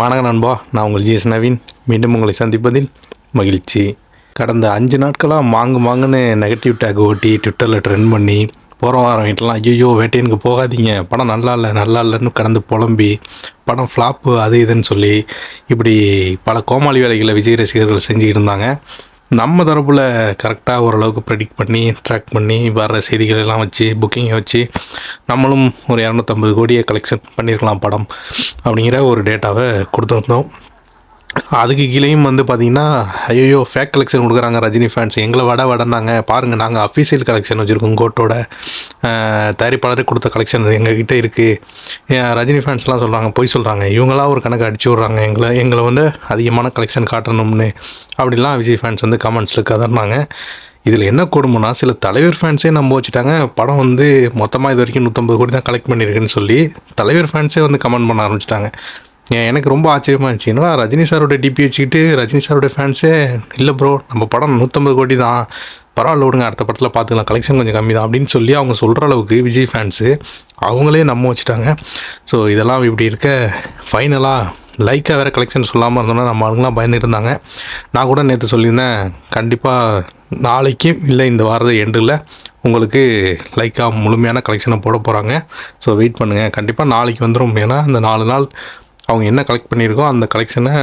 வணக்கம் நண்பா. நான் உங்கள் ஜிஎஸ் நவீன். மீண்டும் உங்களை சந்திப்பதில் மகிழ்ச்சி. கடந்த அஞ்சு நாட்களாக மாங்கு மாங்குன்னு நெகட்டிவ் டேக் ஓட்டி ட்விட்டரில் ட்ரெண்ட் பண்ணி போகிற வாரம் வீட்டெலாம் ஐயோ வேட்டையனுக்கு போகாதீங்க. படம் நல்லா இல்லை நல்லா இல்லைன்னு கடந்து புலம்பி படம் ஃப்ளாப்பு அது இதுன்னு சொல்லி இப்படி பல கோமாளி வேலைகளை விஜய் ரசிகர்கள் செஞ்சுக்கிட்டு இருந்தாங்க. நம்ம தரப்பில் கரெக்டாக ஓரளவுக்கு ப்ரெடிக்ட் பண்ணி ட்ராக் பண்ணி வர்ற செய்திகள் எல்லாம் வச்சு புக்கிங்கை வச்சு நம்மளும் ஒரு இரநூத்தம்பது கோடியை கலெக்ஷன் பண்ணியிருக்கலாம் படம் அப்படிங்கிற ஒரு டேட்டாவை கொடுத்துருந்தோம். அதுக்கு கீழேயும் வந்து பார்த்தீங்கன்னா ஐயோ ஃபேக் கலெக்ஷன் கொடுக்குறாங்க ரஜினி ஃபேன்ஸ் எங்களை வட வடனாங்க. பாருங்கள் நாங்கள் அஃபீஷியல் கலெக்ஷன் வச்சுருக்கோம் கோட்டோட. அஹ், தயாரிப்பாளரே கொடுத்த கலெக்ஷன் எங்ககிட்ட இருக்குது ரஜினி ஃபேன்ஸ்லாம் சொல்கிறாங்க பொய் சொல்கிறாங்க இவங்களாம் ஒரு கணக்கு அடிச்சு விட்றாங்க. எங்களை எங்களை வந்து அதிகமான கலெக்ஷன் காட்டணும்னு. அப்படிலாம் விஜய் ஃபேன்ஸ் வந்து கமெண்ட்ஸில் கதறினாங்க. இதில் என்ன கொடுமைனா சில தலைவர் ஃபேன்ஸே நம்ப வச்சுட்டாங்க. படம் வந்து மொத்தமாக இது வரைக்கும் நூற்றம்பது கோடி தான் கலெக்ட் பண்ணியிருக்குன்னு சொல்லி தலைவர் ஃபேன்ஸே வந்து கமெண்ட் பண்ண ஆரம்பிச்சிட்டாங்க. எனக்கு ரொம்ப ஆச்சரியமாக இருந்துச்சு. என்னடா ரஜினி சாரோட டிபி வச்சுக்கிட்டு ரஜினி சாரோட ஃபேன்ஸே இல்லை ப்ரோ நம்ம படம் நூற்றம்பது கோடி தான். பரவாயில்ல விடுங்க அடுத்த படத்தில் பார்த்துக்கலாம் கலெக்ஷன் கொஞ்சம் கம்மி தான் அப்படின்னு சொல்லி அவங்க சொல்கிற அளவுக்கு விஜய் ஃபேன்ஸு அவங்களே நம்ம வச்சுட்டாங்க. ஸோ இதெல்லாம் இப்படி இருக்க ஃபைனலாக லைக்காக வேறு கலெக்ஷன் சொல்லாமல் இருந்தோம்னா நம்ம ஆளுங்களாம் பயந்துட்டு இருந்தாங்க. நான் கூட நேற்று சொல்லியிருந்தேன் கண்டிப்பாக நாளைக்கு இல்லை இந்த வாரது எண்டில் உங்களுக்கு லைக்காக முழுமையான கலெக்ஷனை போட போகிறாங்க ஸோ வெயிட் பண்ணுங்கள் கண்டிப்பாக நாளைக்கு வந்துடும் ஏன்னா இந்த நாலு நாள் அவங்க என்ன கலெக்ட் பண்ணியிருக்கோ அந்த கலெக்ஷனை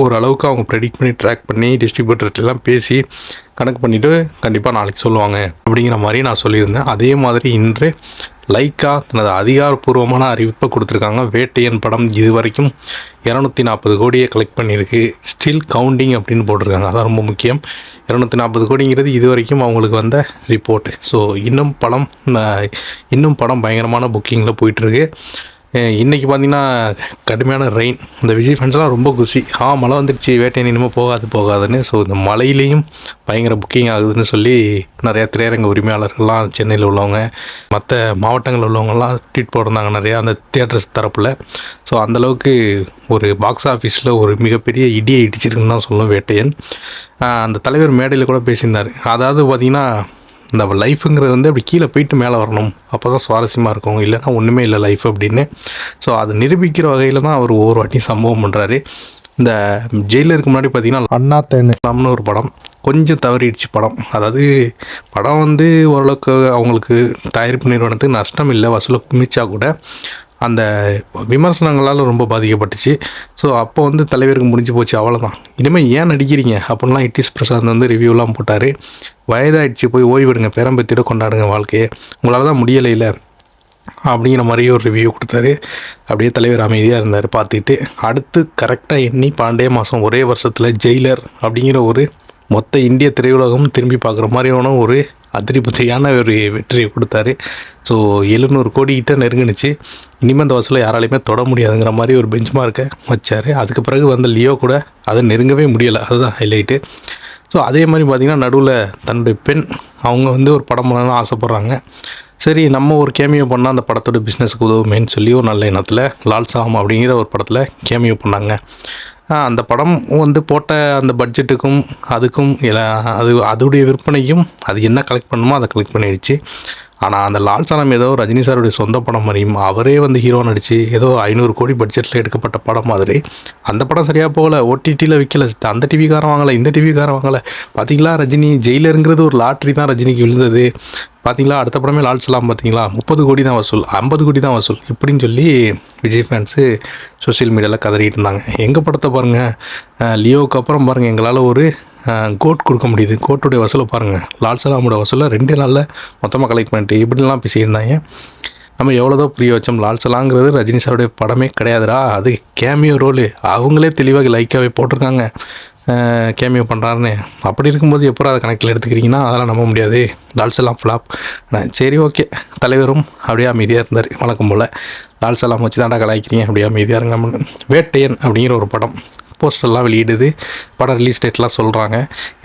ஓரளவுக்கு அவங்க ப்ரெடிக்ட் பண்ணி ட்ராக் பண்ணி டிஸ்ட்ரிபியூட்டர்லாம் பேசி கணக்கு பண்ணிவிட்டு கண்டிப்பாக நாளைக்கு சொல்லுவாங்க அப்படிங்கிற மாதிரி நான் சொல்லியிருந்தேன். அதே மாதிரி இன்று லைக்கா தனது அதிகாரப்பூர்வமான அறிவிப்பை கொடுத்துருக்காங்க. வேட்டையன் படம் இது வரைக்கும் இரநூத்தி நாற்பது கோடியை கலெக்ட் பண்ணியிருக்கு. ஸ்டில் கவுண்டிங் அப்படின்னு போட்டிருக்காங்க. அதான் ரொம்ப முக்கியம். இரநூத்தி நாற்பது கோடிங்கிறது இது வரைக்கும் அவங்களுக்கு வந்த ரிப்போர்ட் ஸோ இன்னும் படம் இன்னும் படம் பயங்கரமான புக்கிங்கில் போயிட்டுருக்கு. இன்றைக்கி பார்த்தீங்கன்னா கடுமையான ரெயின் இந்த விஜய் ஃபேன்ஸ்லாம் ரொம்ப குஷி. ஆ மழை வந்துடுச்சு வேட்டை இனிமேல் போகாது போகாதுன்னு. ஸோ இந்த மழையிலையும் பயங்கர புக்கிங் ஆகுதுன்னு சொல்லி நிறையா திரையரங்க உரிமையாளர்கள்லாம் சென்னையில் உள்ளவங்க மற்ற மாவட்டங்களில் உள்ளவங்கலாம் ட்வீட் போட்டிருந்தாங்க நிறையா அந்த தியேட்டர்ஸ் தரப்பில். ஸோ அந்தளவுக்கு ஒரு பாக்ஸ் ஆஃபீஸில் ஒரு மிகப்பெரிய இடியை இடிச்சிருக்குன்னு தான் சொல்லும் வேட்டையன். அந்த தலைவர் மேடையில் கூட பேசியிருந்தார். அதாவது பார்த்திங்கன்னா இந்த லைஃபுங்கிறது வந்து அப்படி கீழே போயிட்டு மேலே வரணும். அப்போ தான் சுவாரஸ்யமாக இருக்கும் இல்லைன்னா ஒன்றுமே இல்லை லைஃப் அப்படின்னு. ஸோ அதை நிரூபிக்கிற வகையில் தான் அவர் ஒவ்வொரு வாட்டியும் சம்பவம் பண்ணுறாரு இந்த ஜெயிலருக்கு முன்னாடி பார்த்தீங்கன்னா அண்ணா தேன்னு ஒரு படம். கொஞ்சம் தவறிடுச்சு படம். அதாவது படம் வந்து ஓரளவுக்கு அவங்களுக்கு தயாரிப்பு நிறுவனத்துக்கு நஷ்டம் இல்லை. வசூல் குமிச்சா கூட. அந்த விமர்சனங்களால் ரொம்ப பாதிக்கப்பட்டுச்சு. ஸோ அப்போ வந்து தலைவருக்கு முடிஞ்சு போச்சு அவ்வளோதான் இனிமேல் ஏன் நடிக்கிறீங்க? அப்படின்லாம் இட்டிஸ் பிரசாத் வந்து ரிவ்யூலாம் போட்டார். வயதாயிடுச்சு போய் ஓய்வெடுங்க பேரம்பத்தியோட கொண்டாடுங்க வாழ்க்கையை. உங்களால் தான் முடியலை இல்லை அப்படிங்கிற மாதிரி ஒரு ரிவ்யூ கொடுத்தாரு. அப்படியே தலைவர் அமைதியாக இருந்தார் பார்த்துட்டு அடுத்து கரெக்டாக எண்ணி பன்னெண்டே மாதம் ஒரே வருஷத்தில் ஜெயிலர் அப்படிங்கிற ஒரு மொத்த இந்திய திரையுலகம் திரும்பி பார்க்குற மாதிரியான ஒரு அதிரிபதியான ஒரு வெற்றியை கொடுத்தாரு. ஸோ எழுநூறு கோடிக்கிட்ட நெருங்கினுச்சு. இனிமேல் இந்த வசூலை யாராலையுமே தொட முடியாதுங்கிற மாதிரி ஒரு பெஞ்ச் மார்க்கை வச்சார். அதுக்கு பிறகு வந்த லியோ கூட அதை நெருங்கவே முடியலை. அதுதான் ஹைலைட்டு ஸோ அதே மாதிரி பார்த்திங்கன்னா நடுவில் தன்னுடைய பெண் அவங்க வந்து ஒரு படம் பண்ணணும்னு ஆசைப்பட்றாங்க. சரி நம்ம ஒரு கேமியோ பண்ணால் அந்த படத்தோட பிஸ்னஸுக்கு உதவுமேன்னு சொல்லி ஒரு நல்ல எண்ணத்தில் லால் சாம் அப்படிங்கிற ஒரு படத்தில் கேமியோ பண்ணாங்க. அந்த படம் வந்து போட்ட அந்த பட்ஜெட்டுக்கும் அதுக்கும் எல்லா- அது அதோடைய விற்பனையும் அது என்ன கலெக்ட் பண்ணுமோ அதை கலெக்ட் பண்ணிடுச்சு. ஆனால் அந்த லால் சனம் ஏதோ ரஜினி சாருடைய சொந்த படம் மாதிரியும் அவரே வந்து ஹீரோ நடித்து ஏதோ ஐநூறு கோடி பட்ஜெட்டில் எடுக்கப்பட்ட படம் மாதிரி அந்த படம் சரியாக போகல. ஓடிடியில் விற்கல அந்த டிவிக்காரன் வாங்கலை இந்த டிவிக்காரன் வாங்கலை. பார்த்தீங்களா ரஜினி ஜெயிலருங்கிறது ஒரு லாட்ரி தான் ரஜினிக்கு விழுந்தது. பார்த்தீங்களா அடுத்த படமே லால் சலாம் பார்த்தீங்களா முப்பது கோடி தான் வசூல் ஐம்பது கோடி தான் வசூல் இப்படின்னு சொல்லி விஜய் ஃபேன்ஸு சோஷியல் மீடியாவில் கதறிட்டு இருந்தாங்க. எங்கள் படத்தை பாருங்கள் லியோவுக்கு அப்புறம் பாருங்கள் எங்களால் ஒரு கோட் கொடுக்க முடியுது. கோட்டுடைய வசூலை பாருங்கள் லால் சலாமோட வசூலை ரெண்டே நாளில் மொத்தமாக கலெக்ட் பண்ணிட்டு இப்படிலாம் பேசியிருந்தாங்க. நம்ம எவ்வளோதோ புரிய வச்சோம். லால் சலாங்கிறது ரஜினி சாருடைய படமே கிடையாதுடா. அது கேமியோ ரோலு அவங்களே தெளிவாக லைக்காகவே போட்டிருக்காங்க. கேமியோ பண்ணுறாருன்னு அப்படி இருக்கும்போது எப்போ அதை கணக்கில் எடுத்துக்கிறீங்கன்னா அதெல்லாம் நம்ப முடியாது. லால் சலாம் ஃப்ளாப் சரி ஓகே தலைவரும் அப்படியே அமைதியாக இருந்தார். வழக்கம் போல். லால் சலாம் வச்சு தாண்டா கலாய்க்கிறீங்க. அப்படியே அமைதியாக இருங்க வேட்டையன் அப்படிங்கிற ஒரு படம். போஸ்டர்லாம் வெளியிடுது. படம் ரிலீஸ் டேட்லாம் சொல்கிறாங்க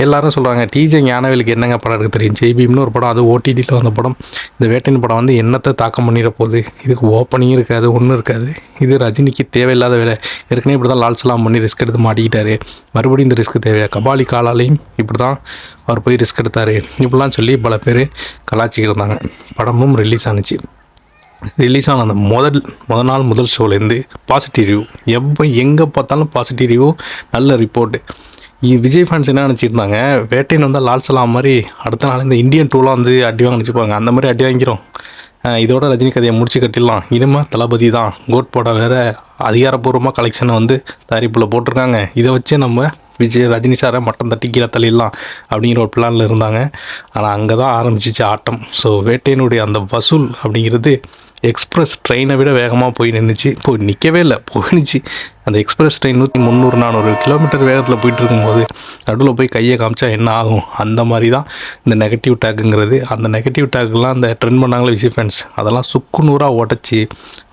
எல்லாரும் சொல்கிறாங்க டிஜே ஞானவேலுக்கு என்னங்க படம் இருக்குது தெரியும்? ஜெய்பீம்னு ஒரு படம் அது ஓடிடியில் வந்த படம். இந்த வேட்டையின் படம் வந்து என்னத்தை தாக்கம் பண்ணிட போகுது? இதுக்கு ஓப்பனிங் இருக்காது ஒன்றும் இருக்காது. இது ரஜினிக்கு தேவையில்லாத வேலை. ஏற்கனவே இப்படி தான் லால்சலாம் பண்ணி ரிஸ்க் எடுத்து மாட்டிக்கிட்டாரு. மறுபடியும் இந்த ரிஸ்க் தேவையா? கபாலி காலாலையும் இப்படி தான் அவர் போய் ரிஸ்க் எடுத்தார். இப்படிலாம் சொல்லி பல பேர் கலாச்சிக்கிட்டு இருந்தாங்க. படமும் ரிலீஸ் ஆனுச்சு. ரிலீஸ் ஆன அந்த முதல் முதல் நாள் முதல் ஷோலேருந்து பாசிட்டிவ் ரிவ்யூ எப்போ எங்கே பார்த்தாலும் பாசிட்டிவ் ரிவ்யூ நல்ல ரிப்போர்ட்டு விஜய் ஃபேன்ஸ் என்ன நினச்சிருந்தாங்க இருந்தாங்க வந்தால் லால் சலாம் மாதிரி அடுத்த நாள் இந்த இந்தியன் டூலாம் வந்து அடி வாங்க நினச்சிப்பாங்க அந்த மாதிரி அடி வாங்கிக்கிறோம் இதோட ரஜினி கதையை முடிச்சு கட்டிடலாம். இனிமேல் தளபதி தான். கோட் படம் வேறு அதிகாரப்பூர்வமாக கலெக்ஷனை வந்து தயாரிப்பில் போட்டிருக்காங்க. இதை வச்சு நம்ம விஜய் ரஜினி சாரை மட்டம் தட்டி கீழே தள்ளிடலாம் அப்படிங்கிற ஒரு பிளானில் இருந்தாங்க. ஆனால் அங்கே தான் ஆரம்பிச்சிச்சு ஆட்டம். ஸோ வேட்டையினுடைய அந்த வசூல் அப்படிங்கிறது எக்ஸ்பிரஸ் ட்ரெயினை விட வேகமாக போய் நின்றுச்சு போய் நிற்கவே இல்லை. போயிடுச்சு அந்த எக்ஸ்பிரஸ் ட்ரெயின் நூற்றி முந்நூறு நானூறு கிலோமீட்டர் வேகத்தில் போயிட்டு இருக்கும்போது நடுவில் போய் கையை காமிச்சா என்ன ஆகும்? அந்த மாதிரி தான் இந்த நெகட்டிவ் டேக்குங்கிறது அந்த நெகட்டிவ் டேக்குலாம் அந்த ட்ரெண்ட் பண்ணாங்களே விஜய் ஃபேன்ஸ் அதெல்லாம் சுக்கு நூறாக உடச்சி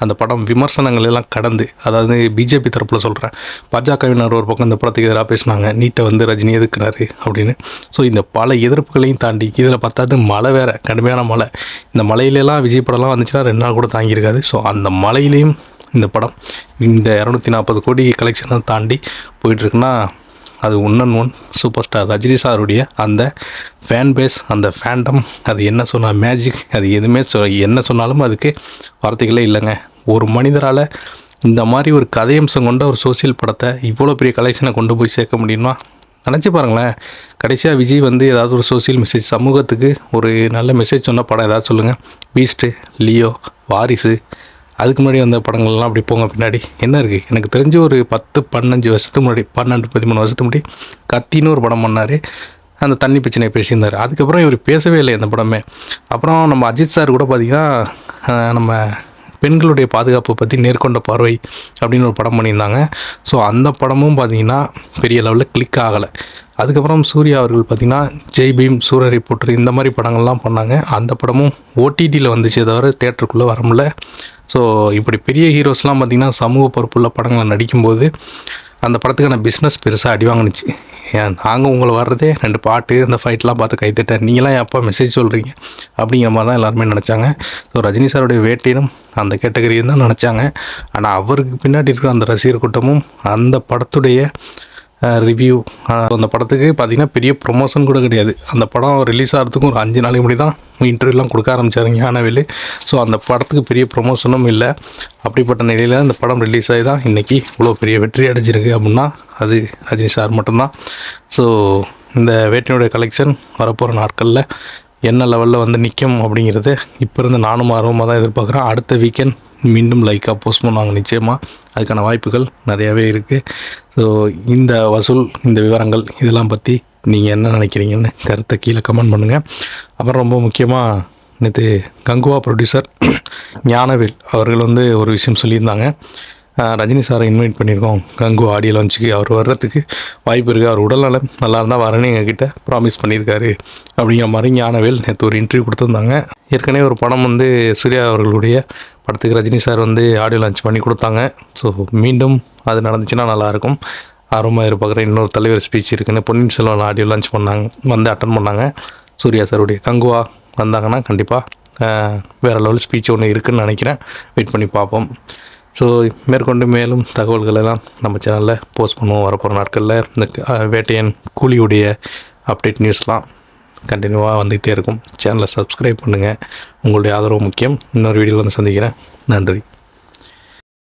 அந்த படம் விமர்சனங்கள் எல்லாம் கடந்து அதாவது பிஜேபி தரப்பில் சொல்கிறேன் பாஜகவினர் ஒரு பக்கம் இந்த படத்துக்கு எதிராக பேசினாங்க நீட்டை வந்து ரஜினி எதுக்குறாரு அப்படின்னு. ஸோ இந்த பல எதிர்ப்புகளையும் தாண்டி இதில் பார்த்தாது மழை வேறு கடுமையான மழை. இந்த மலையிலலாம் விஜய் படம்லாம் வந்துச்சுன்னா ரெண்டு நாள் கூட தாங்கியிருக்காது. ஸோ அந்த மலையிலையும் இந்த படம். இந்த இரநூத்தி நாற்பது கோடி கலெக்ஷனை தாண்டி போயிட்டுருக்குன்னா அது one and one super star Rajini சாருடைய அந்த ஃபேன் பேஸ் அந்த ஃபேண்டம் அது என்ன சொன்னால் மேஜிக் அது எதுவுமே சொ என்ன சொன்னாலும் அதுக்கு வார்த்தைகளே இல்லைங்க. ஒரு மனிதரால் இந்த மாதிரி ஒரு கதையம்சம் கொண்ட ஒரு சோசியல் படத்தை இவ்வளோ பெரிய கலெக்ஷனை கொண்டு போய் சேர்க்க முடியுமா? நினச்சி பாருங்களேன். கடைசியாக விஜய் வந்து ஏதாவது ஒரு சோசியல் மெசேஜ் சமூகத்துக்கு ஒரு நல்ல மெசேஜ் சொன்ன படம் ஏதாவது சொல்லுங்கள் பீஸ்ட்டு லியோ வாரிசு அதுக்கு முன்னாடி வந்த படங்கள்லாம் அப்படி போங்க பின்னாடி. என்ன இருக்குது எனக்கு தெரிஞ்சு ஒரு பத்து பன்னஞ்சு வருஷத்துக்கு முன்னாடி பன்னெண்டு பதிமூணு வருஷத்துக்கு முன்னாடி கத்தின்னு ஒரு படம் பண்ணார். அந்த தண்ணி பிரச்சனையை பேசியிருந்தார். அதுக்கப்புறம் இவர் பேசவே இல்லை இந்த படமே. அப்புறம் நம்ம அஜித் சார் கூட பார்த்திங்கன்னா நம்ம பெண்களுடைய பாதுகாப்பை பற்றி நேர்கொண்ட பார்வை அப்படின்னு ஒரு படம் பண்ணியிருந்தாங்க. ஸோ அந்த படமும் பார்த்தீங்கன்னா பெரிய லெவலில் கிளிக் ஆகலை. அதுக்கப்புறம் சூர்யா அவர்கள் பார்த்திங்கன்னா ஜெய் பீம் சூரிய ரிப்போர்ட்டர் இந்த மாதிரி படங்கள்லாம் பண்ணாங்க. அந்த படமும் ஓடிடியில் வந்துச்சே. தவிர தேட்டருக்குள்ளே வர முடியல. ஸோ இப்படி பெரிய ஹீரோஸ்லாம் பார்த்திங்கன்னா சமூக பொறுப்புள்ள படங்களை நடிக்கும்போது அந்த படத்துக்கான பிஸ்னஸ் பெருசாக அடி வாங்கினுச்சு. ஏன்? நாங்கள் உங்களை வர்றதே ரெண்டு பாட்டு இந்த ஃபைட்லாம் பார்த்து கைத்தட்டேன். நீங்களாம் எப்போ மெசேஜ் சொல்கிறீங்க அப்படிங்கிற மாதிரி தான் எல்லாருமே நினச்சாங்க. ஸோ ரஜினி சாருடைய வேட்டையிலும் அந்த கேட்டகரியும் தான் நினச்சாங்க. ஆனால் அவருக்கு பின்னாடி இருக்கிற அந்த ரசிகர் கூட்டமும் அந்த படத்துடைய ரிவ்யூ அந்த படத்துக்கு பார்த்திங்கன்னா பெரிய ப்ரொமோஷன் கூட கிடையாது. அந்த படம் ரிலீஸ் ஆகிறதுக்கும் ஒரு அஞ்சு நாளைக்கு முன்னாடி தான் இன்டர்வியூலாம் கொடுக்க ஆரம்பிச்சாரு ஞானவேலு ஸோ அந்த படத்துக்கு பெரிய ப்ரொமோஷனும் இல்லை. அப்படிப்பட்ட நிலையில் இந்த படம் ரிலீஸ் ஆகி தான் இன்றைக்கி இவ்வளோ பெரிய வெற்றி அடைஞ்சிருக்கு அப்படின்னா அது ரஜினி சார் மட்டும்தான். ஸோ இந்த வேட்டினுடைய கலெக்ஷன் வரப்போகிற நாட்களில் என்ன லெவலில் வந்து நிற்கும் அப்படிங்கிறது இப்போ இருந்து நானும் ஆர்வமாக தான் எதிர்பார்க்குறேன். அடுத்த வீக்கெண்ட் மீண்டும் லைக்காக போஸ்ட் பண்ணுவாங்க நிச்சயமாக அதுக்கான வாய்ப்புகள் நிறையாவே இருக்குது ஸோ இந்த வசூல் இந்த விவரங்கள் இதெல்லாம் பற்றி நீங்கள் என்ன நினைக்கிறீங்கன்னு கருத்தை கீழே கமெண்ட் பண்ணுங்கள் அப்புறம் ரொம்ப முக்கியமாக நேற்று கங்குவா ப்ரொடியூசர் ஞானவேல் அவர்கள் வந்து ஒரு விஷயம் சொல்லியிருந்தாங்க. ரஜினி சாரை இன்வைட் பண்ணியிருக்கோம். கங்கு ஆடியோ லான்ச்சுக்கு அவர் வர்றதுக்கு வாய்ப்பு இருக்குது அவர் உடல்நலம் நல்லா இருந்தால் வரேன்னு எங்ககிட்ட ப்ராமிஸ் பண்ணியிருக்காரு அப்படிங்கிற மாதிரி ஞானவேல் நேற்று ஒரு இன்டர்வியூ கொடுத்துருந்தாங்க. ஏற்கனவே ஒரு படம் வந்து சூர்யா அவர்களுடைய படத்துக்கு ரஜினி சார் வந்து ஆடியோ லான்ச் பண்ணி கொடுத்தாங்க. ஸோ மீண்டும் அது நடந்துச்சுன்னா நல்லாயிருக்கும். ஆர்வமாக எதிர்பார்க்குறேன் இன்னொரு தலைவர் ஸ்பீச் இருக்குன்னு பொன்னியின் செல்வன் ஆடியோ லான்ச் பண்ணாங்க வந்து அட்டன் பண்ணாங்க. சூர்யா சாருடைய கங்குவா வந்தாங்கன்னா கண்டிப்பாக வேறு லெவல் ஸ்பீச் ஒன்று இருக்குன்னு நினைக்கிறேன். வெயிட் பண்ணி பார்ப்போம். ஸோ மேற்கொண்டு மேலும் தகவல்கள் எல்லாம் நம்ம சேனலில் போஸ்ட் பண்ணுவோம். வரப்போகிற நாட்களில் இந்த வேட்டையன் கூலியுடைய அப்டேட் நியூஸ்லாம் கண்டினியூவாக வந்துகிட்டே இருக்கும். சேனலை சப்ஸ்கிரைப் பண்ணுங்கள் உங்களுடைய ஆதரவு முக்கியம். இன்னொரு வீடியோவில் வந்து சந்திக்கிறேன். நன்றி.